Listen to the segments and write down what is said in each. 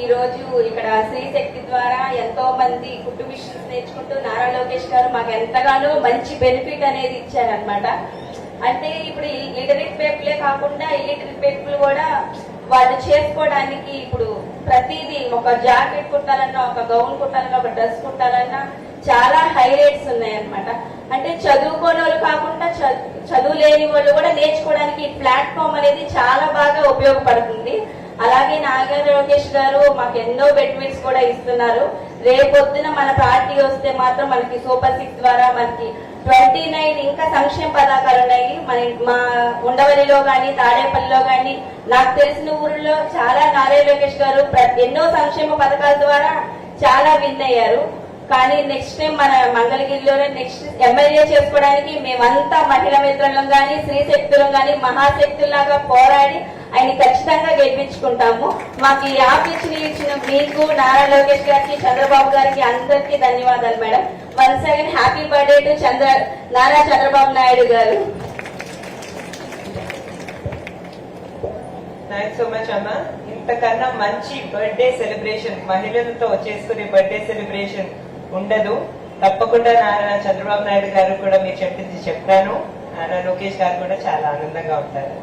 ఈ రోజు ఇక్కడ స్త్రీ శక్తి ద్వారా ఎంతో మంది కుట్టు మిషన్స్ నేర్చుకుంటూ నారా లోకేష్ గారు మాకు ఎంతగానో మంచి బెనిఫిట్ అనేది ఇచ్చారనమాట అంటే ఇప్పుడు లిటరేట్ పీపులే కాకుండా ఇలిటరేట్ పీపుల్ కూడా వాళ్ళు చేసుకోవడానికి ఇప్పుడు ప్రతిదీ ఒక జాకెట్ కుట్టాలన్నా ఒక గౌన్ కుట్టాలన్నా ఒక డ్రెస్ కుట్టాలన్నా చాలా హైలైట్స్ ఉన్నాయన్నమాట. అంటే చదువుకోని వాళ్ళు కాకుండా చదువు లేని వాళ్ళు కూడా నేర్చుకోవడానికి ఈ ప్లాట్ఫామ్ అనేది చాలా బాగా ఉపయోగపడుతుంది. అలాగే నాగర్ లోకేష్ గారు మాకు ఎన్నో బెనిఫిట్స్ కూడా ఇస్తున్నారు. రేపొద్దున మన పార్టీ వస్తే మాత్రం మనకి సూపర్ సిక్స్ ద్వారా మనకి ట్వంటీ నైన్ ఇంకా సంక్షేమ పథకాలు ఉన్నాయి. మన మా ఉండవల్లిలో కానీ తాడేపల్లిలో కానీ నాకు తెలిసిన ఊరిలో చాలా నారా లోకేష్ గారు ఎన్నో సంక్షేమ పథకాల ద్వారా చాలా విన్ అయ్యారు. కానీ నెక్స్ట్ టైం మన మంగళగిరిలోనే నెక్స్ట్ ఎమ్మెల్యే చేసుకోవడానికి మేమంతా మహిళా మిత్రులం కానీ స్త్రీ శక్తులం కానీ మహాశక్తుల్లాగా పోరాడి ఆయన ఖచ్చితంగా గెలిపించుకుంటాము. మాకు ఈ ఆఫీస్ ఇచ్చిన మీకు నారా లోకేష్ గారికి చంద్రబాబు గారికి అందరికీ ధన్యవాదాలు madam. Once again happy birthday to Chandra Nara Chandrababu Naidu గారు. థ్యాంక్స్ సో మచ్ అమ్మ. ఇంతకన్నా మంచి బర్త్డే సెలబ్రేషన్ మహిళలతో చేసుకునే బర్త్డే సెలబ్రేషన్ ఉండదు. తప్పకుండా నారా చంద్రబాబు నాయుడు గారు కూడా మీరు చెప్పింది చెప్తాను. నారా లోకేష్ గారు కూడా చాలా ఆనందంగా ఉంటారు.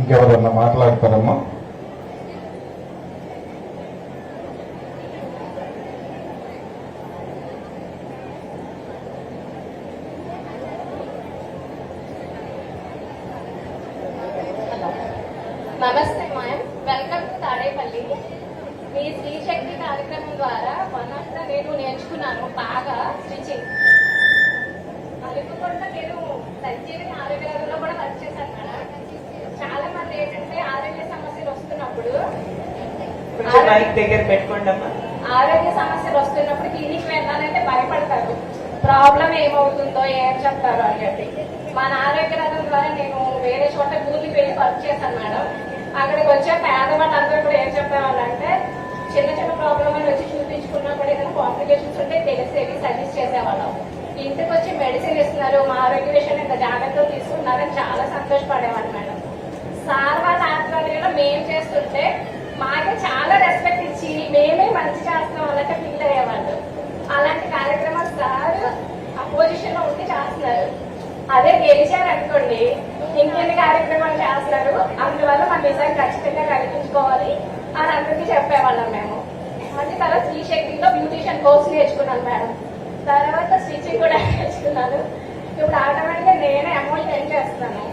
ఇంకెవరన్నా మాట్లాడతారమ్మా? నమస్తే మ్యామ్. Welcome to Tadepalli. మీ స్త్రీ శక్తి కార్యక్రమం ద్వారా వన్ ఆఫ్ ద నేను నేర్చుకున్నాను. బాగా స్టిచింగ్ అనుకోకుండా నేను సంజీవిని ఆరోగ్యంలో కూడా వర్క్ చేశాను మేడం చాలా మంది ఏంటంటే ఆరోగ్య సమస్యలు వస్తున్నప్పుడు కొంచెం మైక్ దగ్గర పెట్టుకోండి అమ్మా ఆరోగ్య సమస్యలు వస్తున్నప్పుడు క్లినిక్ వెళ్ళాలంటే భయపడతారు. ప్రాబ్లం ఏమవుతుందో ఏం చెప్తారు అని చెప్పి మన ఆరోగ్య రథం ద్వారా నేను వేరే చోట ఊరికి వెళ్ళి వర్క్ చేశాను మేడం. అక్కడికి వచ్చే పేదవాళ్ళు అందరూ కూడా ఏం చెప్పేవాళ్ళంటే చిన్న చిన్న ప్రాబ్లం అని వచ్చి చూపించుకున్నా కూడా ఏదైనా కాంప్లికేషన్స్ ఉంటే తెలిసేవి సజెస్ట్ చేసేవాళ్ళం. ఇంటికి వచ్చి మెడిసిన్ ఇస్తున్నారు మా ఆరోగ్య విషయాన్ని ఇంత జాగ్రత్తలు తీసుకున్నారని చాలా సంతోషపడేవాళ్ళు మేడం. సార్ వాళ్ళ ఆధ్వర్యంలో మేము చేస్తుంటే మాకే చాలా రెస్పెక్ట్ ఇచ్చి మేమే మంచి చేస్తున్నాం అన్నట్టు ఫీల్ అయ్యేవాళ్ళు. అలాంటి కార్యక్రమాలు సార్ అపోజిషన్లో ఉండి చేస్తున్నారు. అదే గెలిచారనుకోండి ఇంకెన్ని కార్యక్రమాలు చేస్తున్నారు అందువల్ల మన నిజాన్ని ఖచ్చితంగా కల్పించుకోవాలి అని అందరికీ చెప్పేవాళ్ళం మేము. అది తర్వాత స్త్రీ శక్తిలో బ్యూటిషియన్ కోర్స్ నేర్చుకున్నాను మేడం. తర్వాత స్టిచ్చింగ్ కూడా నేర్చుకున్నాను. ఇప్పుడు ఆటోమేటిక్గా నేనే అమౌంట్ ఎన్ చేస్తున్నాను.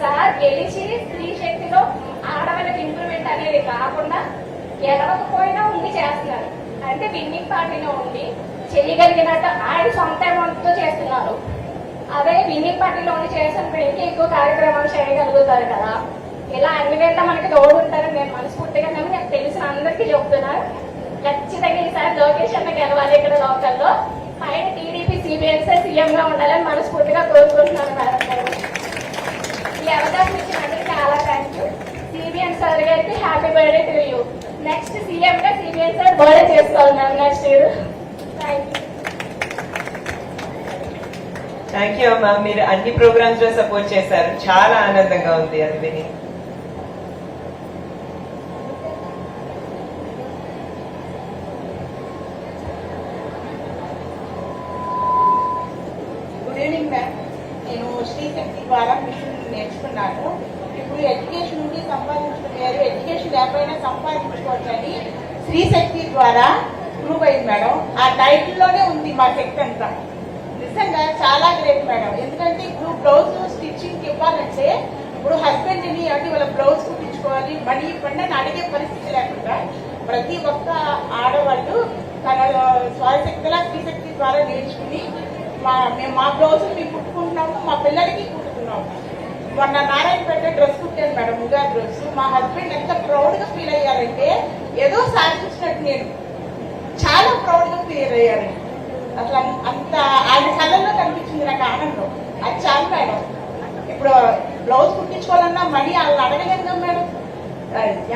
సార్ గెలిచి స్త్రీ శక్తిలో ఆడవాళ్ళకి ఇంప్రూవ్మెంట్ అనేది కాకుండా గెలవకపోయినా ఉండి చేస్తున్నారు. అంటే విన్నింగ్ పార్టీలో ఉండి చేయగలిగినట్టు ఆయన సొంత అమౌంట్తో చేస్తున్నారు. అదే విన్నింగ్ పార్టీలో ఉండి చేసినప్పుడు ఇంకా ఎక్కువ కార్యక్రమాలు చేయగలుగుతారు కదా. ఇలా అన్ని వేళ మనకి తోడు ఉంటారని నేను మనస్ఫూర్తిగా నమ్మి నాకు తెలిసిన అందరికీ చెప్తున్నారు ఖచ్చితంగా ఈసారి లోకేష్ అన్న గెలవాలి ఇక్కడ లోకల్లో. పైన టీడీపీ సిబిఎస్ సీఎంగా ఉండాలని మనస్ఫూర్తిగా కోరుకుంటున్నాను ఈ అవకాశం ఇచ్చినందుకు చాలా థ్యాంక్ యూ సిబిఎన్ సార్ గారికి happy birthday to you next CM గా సిబిఎన్ సార్ బర్త్డే చేసుకోవాలి ma'am next year thank you thank you అమ్మా మీరు అన్ని ప్రోగ్రామ్స్లో సపోర్ట్ చేశారు. చాలా ఆనందంగా ఉంది అది విని గుడ్ ఈవినింగ్ మ్యామ్ నేను శ్రీశక్తి ద్వారా మిషన్ నేర్చుకున్నాను ఇప్పుడు ఎడ్యుకేషన్ నుండి సంపాదించడం వేరు ఎడ్యుకేషన్ లేకపోయినా సంపాదించుకోవచ్చని శ్రీశక్తి ద్వారా ప్రూవ్ అయింది మేడం ఆ టైటిల్లోనే ఉంది మా టెక్ అంతా. నిజంగా చాలా గ్రేట్ మేడం ఎందుకంటే ఇప్పుడు బ్లౌజ్ స్టిచ్చింగ్ ఇవ్వాలంటే ఇప్పుడు హస్బెండ్ని అంటే వాళ్ళ బ్లౌజ్ కుట్టించుకోవాలి మనీ ఇవ్వండి అని అడిగే పరిస్థితి లేకుండా ప్రతి ఒక్క ఆడవాళ్ళు తన స్వశక్తిలా శ్రీశక్తి ద్వారా నేర్చుకుని మా మేము మా బ్లౌజ్ మేము కుట్టుకుంటున్నాము మా పిల్లలకి కుట్టుకున్నాము. మొన్న నారాయణపేట డ్రెస్ కుట్టాను మేడం ఉగాది డ్రెస్. మా హస్బెండ్ ఎంత ప్రౌడ్గా ఫీల్ అయ్యారంటే ఏదో సాధించినట్టు నేను. చాలా ప్రౌడ్గా క్లియర్ అయ్యాను అయ్యారు. అట్లా అంత ఆయన కళ్ళల్లో కనిపించింది నాకు ఆనందం. అది చాలు మేడం. ఇప్పుడు బ్లౌజ్ కుట్టించుకోవాలన్నా మనీ వాళ్ళు అడగలేదు కదా మేడం.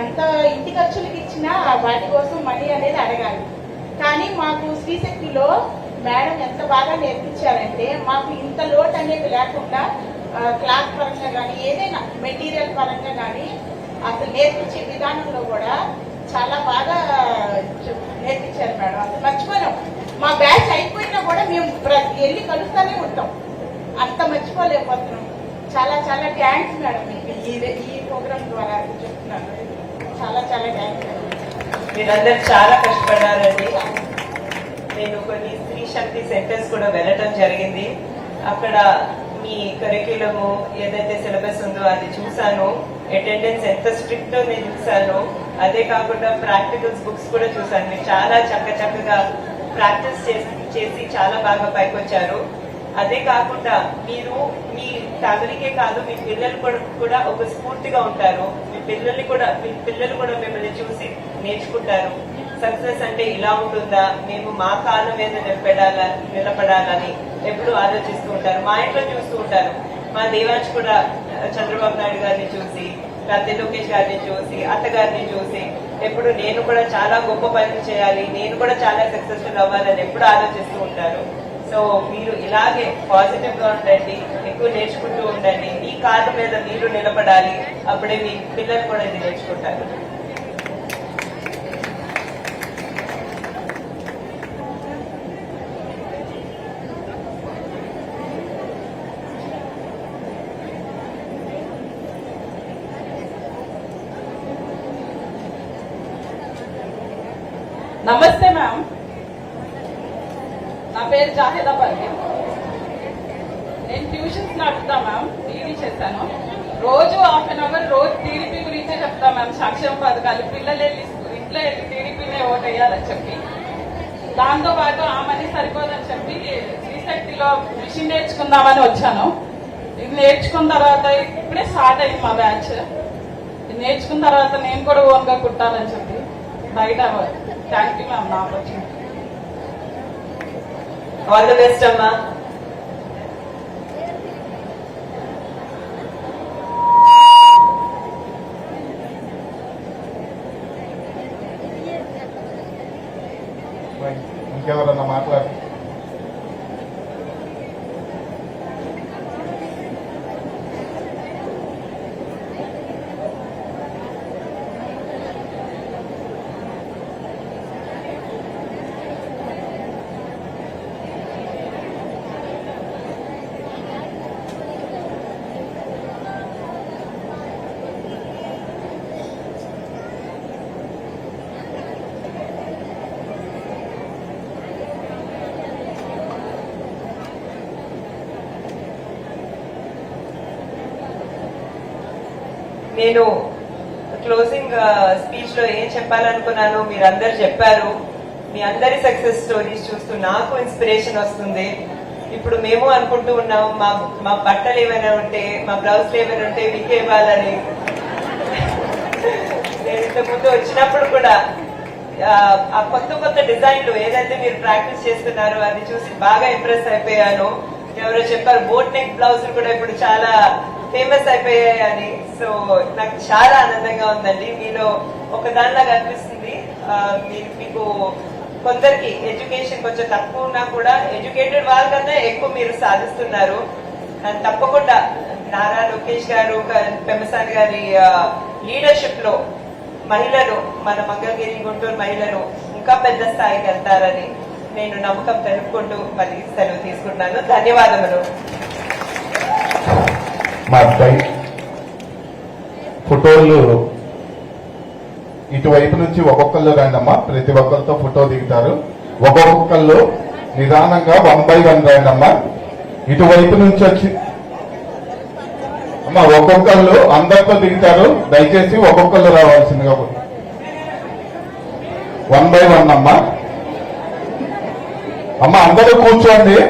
ఎంత ఇంటి ఖర్చులకి ఇచ్చినా వాటి కోసం మనీ అనేది అడగాలి. కానీ మాకు శ్రీశక్తిలో మేడం ఎంత బాగా నేర్పించారంటే మాకు ఇంత లోటు అనేది లేకుండా క్లాత్ పరంగా కానీ ఏదైనా మెటీరియల్ పరంగా కానీ అసలు నేర్పించే విధానంలో కూడా చాలా బాగా చెప్- నేర్పించారు మేడం. అసలు మర్చిపోలేం. మా బ్యాచ్ అయిపోయినా కూడా మేము వెళ్ళి కలుస్తూనే ఉంటాం. అంత మర్చిపోలేకపోతున్నాం. చాలా చాలా థ్యాంక్స్ మేడం మీకు. ఈ ఈ ప్రోగ్రామ్ ద్వారా చెప్తున్నాను. చాలా చాలా థ్యాంక్స్ మీరందరూ చాలా కష్టపడ్డారండి. నేను కొన్ని స్త్రీ శక్తి సెంటర్స్ కూడా వెళ్ళటం జరిగింది. అక్కడ మీ కరిక్యులము ఏదైతే సిలబస్ ఉందో అది చూశాను. అటెండెన్స్ ఎంత స్ట్రిక్ట్ నేను చూశాను. అదే కాకుండా ప్రాక్టికల్స్ బుక్స్ కూడా చూసాను మీరు చాలా చక్క చక్కగా ప్రాక్టీస్ చేసి చేసి చాలా బాగా పైకొచ్చారు. అదే కాకుండా మీరు మీ ఫ్యామిలీకే కాదు మీ పిల్లలు కూడా కూడా ఒక స్ఫూర్తిగా ఉంటారు. మీ పిల్లల్ని కూడా మీ పిల్లలు కూడా మిమ్మల్ని చూసి నేర్చుకుంటారు. సక్సెస్ అంటే ఇలా ఉంటుందా? మేము మా కాళ్ళ మీద నిలబడాల నిలబడాలని ఎప్పుడు ఆలోచిస్తూ ఉంటారు. మా ఇంట్లో చూస్తూ ఉంటారు. మా దేవాజ్ కూడా చంద్రబాబు నాయుడు గారిని చూసి పెద్ద లోకేష్ గారిని చూసి అత్తగారిని చూసి ఎప్పుడు నేను కూడా చాలా గొప్ప పని చేయాలి నేను కూడా చాలా సక్సెస్ఫుల్ అవ్వాలని ఎప్పుడు ఆలోచిస్తూ ఉంటారు. సో మీరు ఇలాగే పాజిటివ్గా ఉండండి ఎక్కువ నేర్చుకుంటూ ఉండండి. మీ కాళ్ళ మీద మీరు నిలబడాలి అప్పుడే మీ పిల్లలు కూడా ఇది నేర్చుకుంటారు. నమస్తే మ్యామ్ నా పేరు జాహిదా పర్వీన్ నేను ట్యూషన్స్ నడుపుతా మ్యామ్ టీవీ చేశాను. రోజు హాఫ్ అన్ అవర్ రోజు టీడీపీ గురించే చెప్తా మ్యామ్ సాక్ష్యం పథకాలు పిల్లలు వెళ్ళి ఇంట్లో వెళ్ళి టీడీపీనే ఓట్ వేయాలని చెప్పి. దాంతో పాటు ఆ మనీ సరిపోదని చెప్పి శ్రీశక్తిలో మిషన్ నేర్చుకుందామని వచ్చాను. ఇది నేర్చుకున్న తర్వాత ఇప్పుడే స్టార్ట్ అయింది మా బ్యాచ్ నేర్చుకున్న తర్వాత నేను కూడా ఓన్గా కుట్టాలని చెప్పి బయట థ్యాంక్ యూ మ్యామ్ నా ఆపర్చునిటీ ఆల్ ది బెస్ట్ అమ్మా ఇంకెవరన్నా మాట్లాడు నేను క్లోజింగ్ స్పీచ్ uh, లో ఏం చెప్పాలనుకున్నానో మీరందరు చెప్పారు. మీ అందరి సక్సెస్ స్టోరీస్ చూస్తూ నాకు ఇన్స్పిరేషన్ వస్తుంది. ఇప్పుడు మేము అనుకుంటూ ఉన్నాం మా మా బట్టలు ఏమైనా ఉంటే మా బ్లౌజ్లు ఏమైనా ఉంటే మీకు ఇవ్వాలని. నేను ఇంతకు ముందు వచ్చినప్పుడు కూడా ఆ, ఆ కొత్త కొత్త డిజైన్లు ఏదైతే మీరు ప్రాక్టీస్ చేస్తున్నారో అది చూసి బాగా ఇంప్రెస్ అయిపోయాను. ఎవరో చెప్పారు బోట్ నెక్ బ్లౌజ్ కూడా ఇప్పుడు చాలా ఫేమస్ అయిపోయాయి అని. సో నాకు చాలా ఆనందంగా ఉందండి. మీలో ఒక దానిలాగా అనిపిస్తుంది మీరు మీకు కొందరికి ఎడ్యుకేషన్ కొంచెం తక్కువ ఉన్నా కూడా ఎడ్యుకేటెడ్ వాళ్ళకన్నా ఎక్కువ మీరు సాధిస్తున్నారు. తప్పకుండా నారా లోకేష్ గారు పెమసాని గారి లీడర్షిప్లో మహిళలు మన మంగళగిరి గుంటూరు మహిళలు ఇంకా పెద్ద స్థాయికి వెళ్తారని నేను నమ్మకం తెలుపుకుంటూ మరి సెలవు తీసుకుంటున్నాను. ధన్యవాదములు. మా అబ్బాయి ఫోటోలు ఇటువైపు నుంచి ఒక్కొక్కళ్ళు రండమ్మా. ప్రతి ఒక్కరితో ఫోటో దిగుతారు. ఒక్కొక్కళ్ళు నిదానంగా వన్ బై వన్ రండమ్మా. ఇటువైపు నుంచి వచ్చి అమ్మా ఒక్కొక్కళ్ళు అందరితో దిగుతారు. దయచేసి ఒక్కొక్కళ్ళు రావాల్సిందిగా వన్ బై వన్ అమ్మా. అమ్మ అందరూ కూర్చోండి.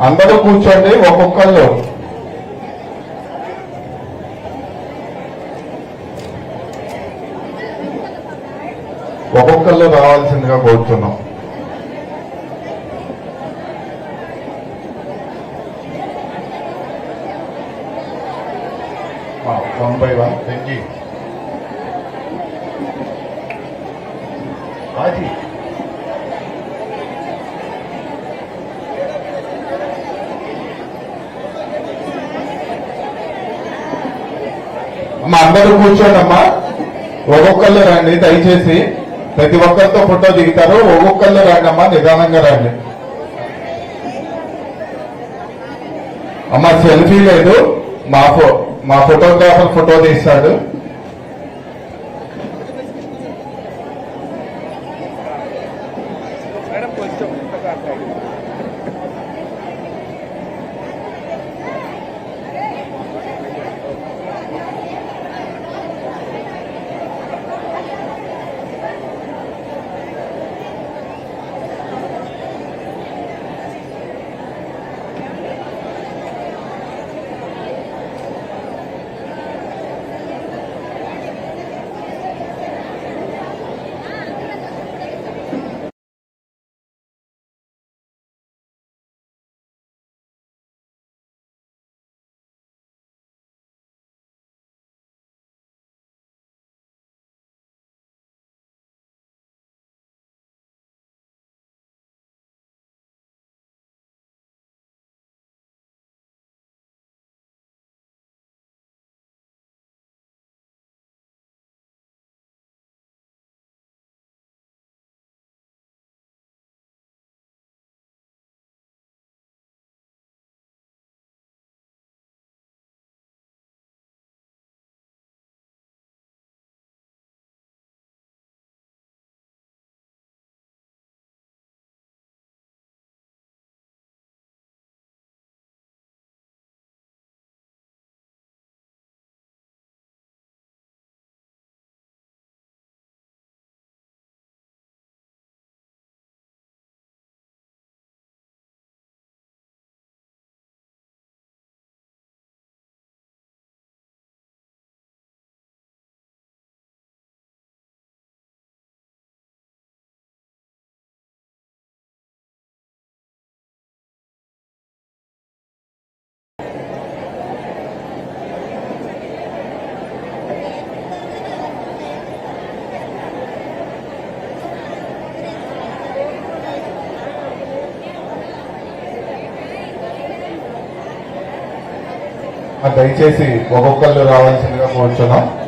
అందరూ కూర్చోండి ఒక్కొక్కళ్ళు. ఒక్కొక్కళ్ళు రావాల్సిందిగా కోరుతున్నాం. One by one thank you Aussie అమ్మ అందరూ కూర్చోండి అమ్మా ఒక్కొక్కళ్ళు రండి దయచేసి. ప్రతి ఒక్కరితో ఫోటో దిగుతారు ఒక్కొక్కళ్ళు రండి నిదానంగా రండి. అమ్మ సెల్ఫీ లేదు మా ఫో మా ఫోటోగ్రాఫర్ ఫోటో తీస్తాడు. దయచేసి ఒక్కొక్కళ్ళు రావాల్సిందిగా కూర్చున్నాం.